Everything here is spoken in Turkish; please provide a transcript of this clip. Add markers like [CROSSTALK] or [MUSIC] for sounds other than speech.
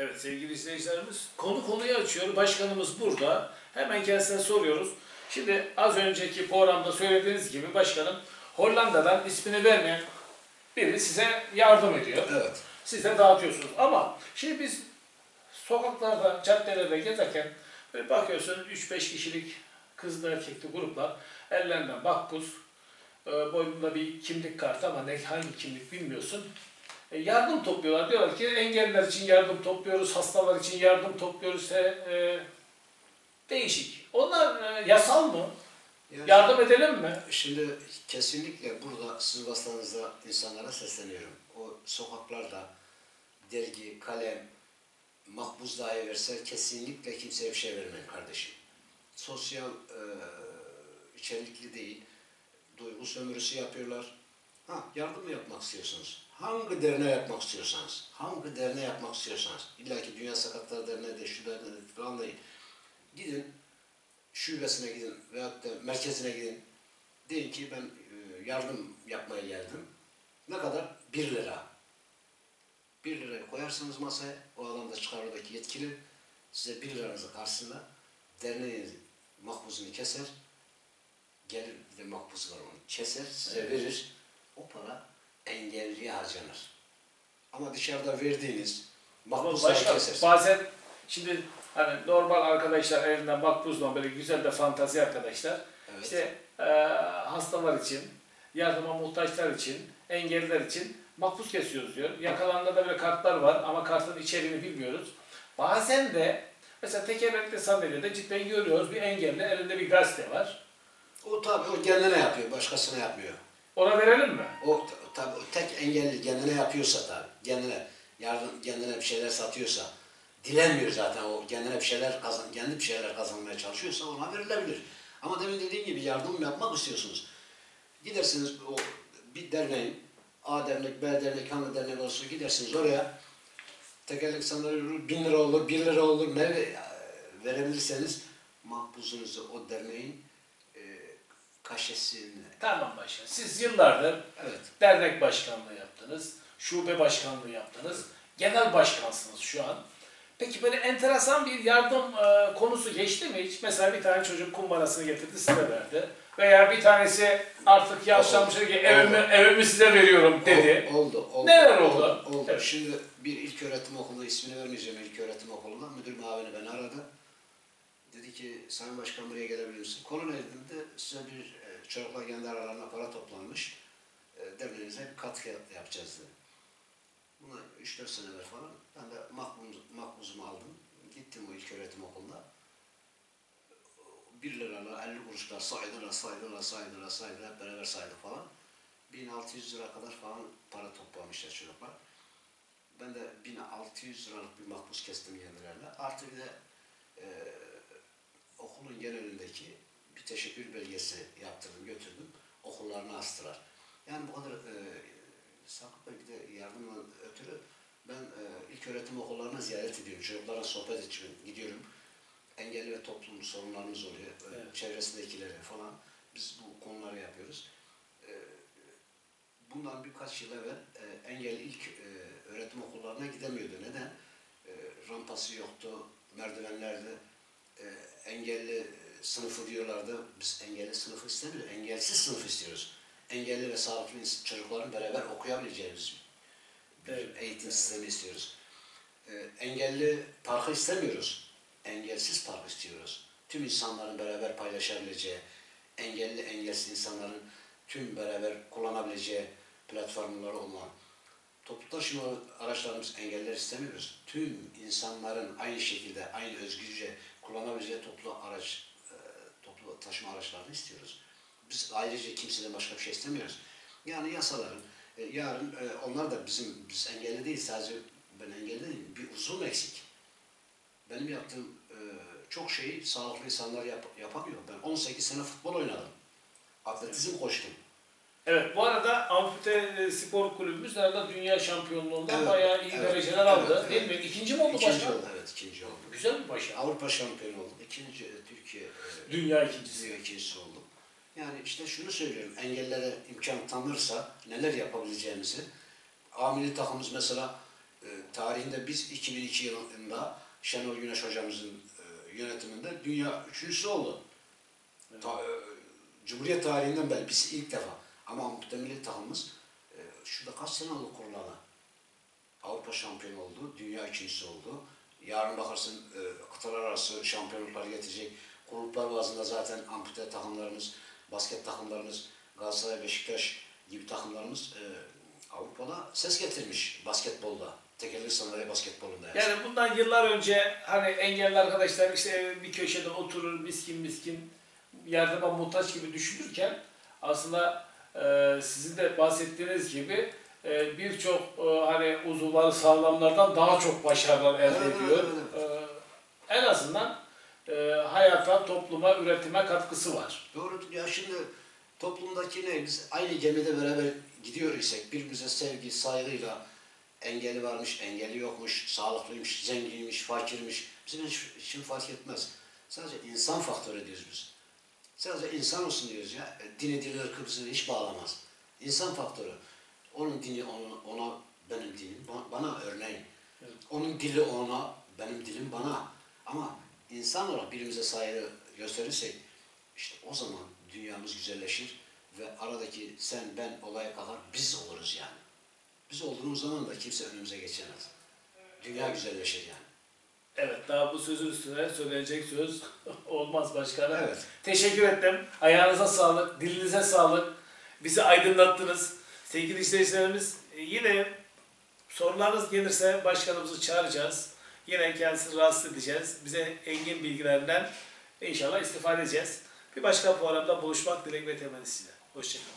Evet sevgili izleyicilerimiz konu konuyu açıyor. Başkanımız burada. Hemen kendisine soruyoruz. Şimdi az önceki programda söylediğiniz gibi başkanım Hollanda'dan ismini vermeyen biri size yardım ediyor. Evet. Siz de dağıtıyorsunuz. Ama şimdi biz sokaklarda, caddelerde gezerken böyle bakıyorsun 3-5 kişilik kızlı erkekli gruplar ellerinden bakbuz, e, boynunda bir kimlik kartı ama ne hangi kimlik bilmiyorsun. E, yardım topluyorlar. Diyorlar ki engelliler için yardım topluyoruz, hastalar için yardım topluyoruz. E, e, değişik. Onlar e, yasal mı? Yani Yardım edelim mi? Şimdi kesinlikle burada sizin vasıtanızda insanlara sesleniyorum. O sokaklarda dergi, kalem, makbuz dahi verse kesinlikle kimseye bir şey vermeyin kardeşim. Sosyal e, içerikli değil, duygu sömürüsü yapıyorlar. Ha, yardım mı yapmak istiyorsunuz? Hangi derneğe yapmak istiyorsanız, hangi derneğe yapmak istiyorsanız, illa ki Dünya Sakatlar Derneği de, şu derneği de falan değil. Gidin, şubesine gidin veyahut da merkezine gidin. Deyin ki ben e, yardım yapmaya geldim. Ne kadar? 1 lira. 1 lirayı koyarsınız masaya, o alanda çıkar oradaki yetkili size 1 liranızı karşısında derneğin makbuzunu keser, gelir bir de makbuzu var onu keser, size Evet. verir. O para engelliye harcanır. Ama dışarıda verdiğiniz başka kesersiniz. bazen şimdi hani normal arkadaşlar elinden bakbuzla böyle güzel de fantazi arkadaşlar. Evet. İşte e, hastalar için, yardıma muhtaçlar için, engelliler için makbuz kesiyoruz diyor. Yakalarında da böyle kartlar var ama kartın içeriğini bilmiyoruz. Bazen de mesela tekerlekli sandalyede cidden görüyoruz bir engelli elinde bir gazete var. O tabii o kendine yapıyor, başkasına yapmıyor. Ona verelim mi? O tabii tek engelli kendine yapıyorsa tabii, kendine yardım, kendine bir şeyler satıyorsa, dilenmiyor zaten o kendine bir şeyler kazan, kendi bir şeyler kazanmaya çalışıyorsa ona verilebilir. Ama demin dediğim gibi yardım yapmak istiyorsunuz. Gidersiniz o bir derneğin, A dernek, B dernek, hangi dernek olursa gidersiniz oraya. Tekerlek sandalye olur, bin lira olur, bir lira olur, ne ve- verebilirseniz makbuzunuzu o derneğin e, kaşesini, Tamam başkan. Siz yıllardır evet, dernek başkanlığı yaptınız, şube başkanlığı yaptınız, genel başkansınız şu an. Peki böyle enteresan bir yardım e, konusu geçti mi hiç? Mesela bir tane çocuk kumbarasını getirdi size verdi. Veya bir tanesi artık yaşlanmış ki evimi, evimi size veriyorum dedi. Ol- Oldu, oldu. Neler oldu? Oldu. Evet. Şimdi bir ilk öğretim okulu ismini vermeyeceğim ilk öğretim okulunda müdür muavini beni aradı. Ki Sayın Başkan buraya gelebilir misin? Konu ne dedi? Size bir e, çocuklar kendi aralarına para toplanmış. E, bir katkı yapacağız dedi. Buna 3-4 sene evvel falan ben de makbuz, makbuzumu aldım. Gittim o ilk öğretim okuluna. 1 liralar, 50 kuruşlar saydılar, saydılar, saydılar, saydılar, hep beraber saydık falan. 1600 lira kadar falan para toplamışlar çocuklar. Ben de 1600 liralık bir makbuz kestim kendilerine. Artı bir de e, okulun genelindeki bir teşekkür belgesi yaptırdım, götürdüm. Okullarına astılar. Yani bu kadar e, Sakıp Bey bir de yardımla ötürü ben e, ilk öğretim okullarına ziyaret ediyorum. Çocuklara sohbet için gidiyorum. Engelli ve toplum sorunlarımız oluyor. Evet. Çevresindekilere falan. Biz bu konuları yapıyoruz. E, bundan birkaç yıl evvel e, engelli ilk e, öğretim okullarına gidemiyordu. Neden? E, rampası yoktu, merdivenlerde e, engelli e, sınıfı diyorlardı. Biz engelli sınıfı istemiyoruz, engelsiz sınıf istiyoruz. Engelli ve sağlıklı çocukların beraber okuyabileceğimiz bir Evet. eğitim sistemi istiyoruz. E, engelli parkı istemiyoruz. Engelsiz park istiyoruz. Tüm insanların beraber paylaşabileceği, engelli engelsiz insanların tüm beraber kullanabileceği platformları olan toplu taşıma araçlarımız engeller istemiyoruz. Tüm insanların aynı şekilde, aynı özgürce kullanabileceği toplu araç, e, toplu taşıma araçlarını istiyoruz. Biz ayrıca kimseden başka bir şey istemiyoruz. Yani yasaların, e, yarın e, onlar da bizim, biz engelli değil sadece ben engelli değilim, bir uzun eksik. Benim yaptığım çok şeyi sağlıklı insanlar yap, yapamıyor. Ben 18 sene futbol oynadım. Atletizm koştum. Evet bu arada Amfite e, Spor Kulübümüz herhalde dünya şampiyonluğunda Evet, bayağı iyi evet, dereceler aldı. evet, değil mi? İkinci mi oldu İkinci başkan? oldu, evet ikinci oldu. Güzel bir başarı. Avrupa şampiyonu oldum. İkinci e, Türkiye e, Dünya ikincisi. dünya ikincisi oldum. Yani işte şunu söylüyorum, engellere imkan tanırsa neler yapabileceğimizi. A milli takımımız mesela e, tarihinde biz 2002 yılında Şenol Güneş hocamızın e, yönetiminde dünya üçüncüsü oldu. Ta- e, Cumhuriyet tarihinden beri biz ilk defa. Ama muhtemelen takımımız e, şurada kaç sene oldu kurulalı? Avrupa şampiyonu oldu, dünya ikincisi oldu. Yarın bakarsın e, kıtalar arası şampiyonluklar getirecek. Gruplar bazında zaten ampute takımlarımız, basket takımlarımız, Galatasaray, Beşiktaş gibi takımlarımız e, Avrupa'da ses getirmiş basketbolda. Tekerlek sanayi basketbolunda. yani. Yani bundan yıllar önce hani engelli arkadaşlar işte bir köşede oturur miskin miskin yardıma muhtaç gibi düşünürken aslında e, sizin de bahsettiğiniz gibi e, birçok e, hani uzuvları sağlamlardan daha çok başarılar elde Evet, ediyor. evet, E, en azından e, hayata, topluma, üretime katkısı var. Doğru. Ya şimdi toplumdaki ne? Biz aynı gemide beraber gidiyor isek birbirimize sevgi, saygıyla engeli varmış, engeli yokmuş, sağlıklıymış, zenginmiş, fakirmiş. Bizim hiç, için fark etmez. Sadece insan faktörü diyoruz biz. Sadece insan olsun diyoruz ya. E, Dini, dili, ırkı bizi hiç bağlamaz. İnsan faktörü. Onun dini ona, ona benim dinim, ba- bana örneğin. Evet. Onun dili ona, benim dilim bana. Ama insan olarak birbirimize saygı gösterirsek işte o zaman dünyamız güzelleşir ve aradaki sen ben olaya kalkar biz oluruz yani. Biz olduğumuz zaman da kimse önümüze geçemez. Dünya güzelleşir yani. Evet, daha bu sözün üstüne söyleyecek söz [LAUGHS] olmaz başkanım. Evet. Teşekkür ettim. Ayağınıza sağlık, dilinize sağlık. Bizi aydınlattınız. Sevgili izleyicilerimiz e, yine sorularınız gelirse başkanımızı çağıracağız. Yine kendisini rahatsız edeceğiz. Bize engin bilgilerinden inşallah istifade edeceğiz. Bir başka programda buluşmak dileğiyle temennisiyle. Hoşçakalın.